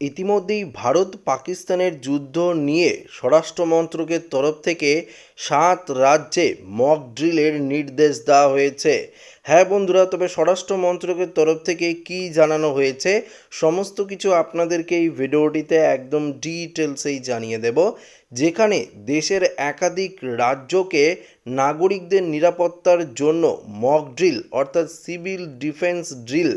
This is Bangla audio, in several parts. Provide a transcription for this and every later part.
ইতিমধ্যেই ভারত পাকিস্তানের যুদ্ধ নিয়ে স্বরাষ্ট্র মন্ত্রকের তরফ থেকে সাত রাজ্যে মক ড্রিলের নির্দেশ দেওয়া হয়েছে। হ্যাঁ বন্ধুরা, তবে স্বরাষ্ট্র মন্ত্রকের তরফ থেকে কি জানানো হয়েছে সমস্ত কিছু আপনাদেরকে এই ভিডিওটিতে একদম ডিটেলসেই জানিয়ে দেব। যেখানে দেশের একাধিক রাজ্যকে নাগরিকদের নিরাপত্তার জন্য মক ড্রিল অর্থাৎ সিভিল ডিফেন্স ড্রিল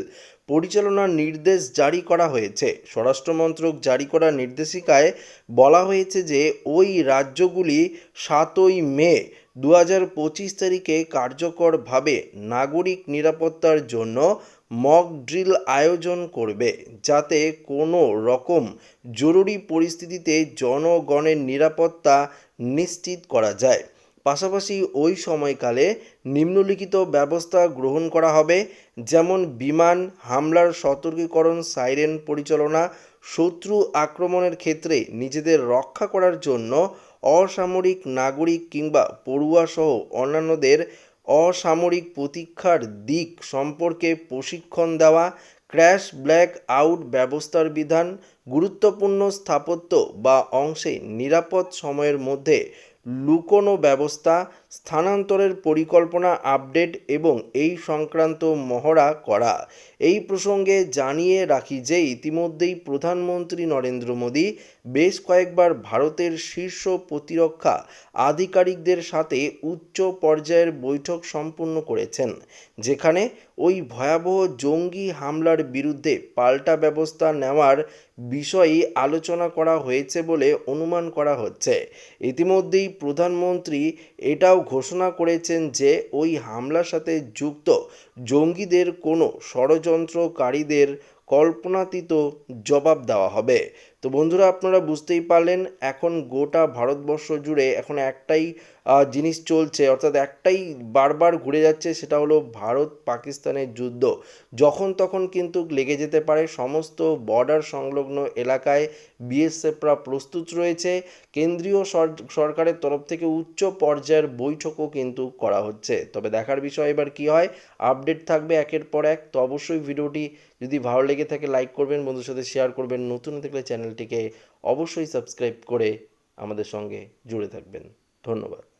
পরিচালনার নির্দেশ জারি করা হয়েছে। স্বরাষ্ট্রমন্ত্রক জারি করা নির্দেশিকায় বলা হয়েছে যে, ওই রাজ্যগুলি সাতই মে দু হাজার পঁচিশ তারিখে কার্যকরভাবে নাগরিক নিরাপত্তার জন্য মক ড্রিল আয়োজন করবে, যাতে কোনো রকম জরুরি পরিস্থিতিতে জনগণের নিরাপত্তা নিশ্চিত করা যায়। পাশাপাশি ওই সময়কালে নিম্নলিখিত ব্যবস্থা গ্রহণ করা হবে, যেমন বিমান, হামলার সতর্কীকরণ, সাইরেন পরিচালনা, শত্রু আক্রমণের ক্ষেত্রে নিজেদের রক্ষা করার জন্য অসামরিক নাগরিক কিংবা পড়ুয়াসহ অন্যান্যদের অসামরিক প্রতীক্ষার দিক সম্পর্কে প্রশিক্ষণ দেওয়া, ক্র্যাশ ব্ল্যাক আউট ব্যবস্থার বিধান, গুরুত্বপূর্ণ স্থাপত্য বা অংশে নিরাপদ সময়ের মধ্যে লুকোনো ব্যবস্থা স্থানান্তরের পরিকল্পনা আপডেট এবং এই সংক্রান্ত মহড়া করা। এই প্রসঙ্গে জানিয়ে রাখি যে ইতিমধ্যেই প্রধানমন্ত্রী নরেন্দ্র মোদী বেশ কয়েকবার ভারতের শীর্ষ প্রতিরক্ষা আধিকারিকদের সাথে উচ্চ পর্যায়ের বৈঠক সম্পন্ন করেছেন, যেখানে ওই ভয়াবহ জঙ্গি হামলার বিরুদ্ধে পাল্টা ব্যবস্থা নেওয়ার বিষয়ে আলোচনা করা হয়েছে বলে অনুমান করা হচ্ছে। ইতিমধ্যেই প্রধানমন্ত্রী এটাও ঘোষণা করেছেন যে ওই হামলার সাথে যুক্ত জঙ্গিদের কোনো ষড়যন্ত্রকারীদের কল্পনাতীত জবাব দেওয়া হবে। তো বন্ধুরা, আপনারা বুঝতেই পারলেন, এখন গোটা ভারতবর্ষ জুড়ে এখন একটাই জিনিস চলছে, অর্থাৎ একটাই বারবার ঘুরে যাচ্ছে, সেটা হলো ভারত পাকিস্তানের যুদ্ধ। যখন তখন কিন্তু লেগে যেতে পারে, সমস্ত বর্ডার সংলগ্ন এলাকায় বিএসএফরা প্রস্তুত রয়েছে, কেন্দ্রীয় সরকারের তরফ থেকে উচ্চ পর্যায়ের বৈঠকও কিন্তু করা হচ্ছে। তবে দেখার বিষয় এবার কি হয়, আপডেট থাকবে একের পর এক, তো অবশ্যই ভিডিওটি যদি ভালো লেগে থাকে, লাইক করবেন বন্ধুর সাথে শেয়ার করবেন, নতুন থাকলে চ্যানেলটিকে অবশ্যই সাবস্ক্রাইব করে আমাদের সঙ্গে জুড়ে থাকবেন। ধন্যবাদ।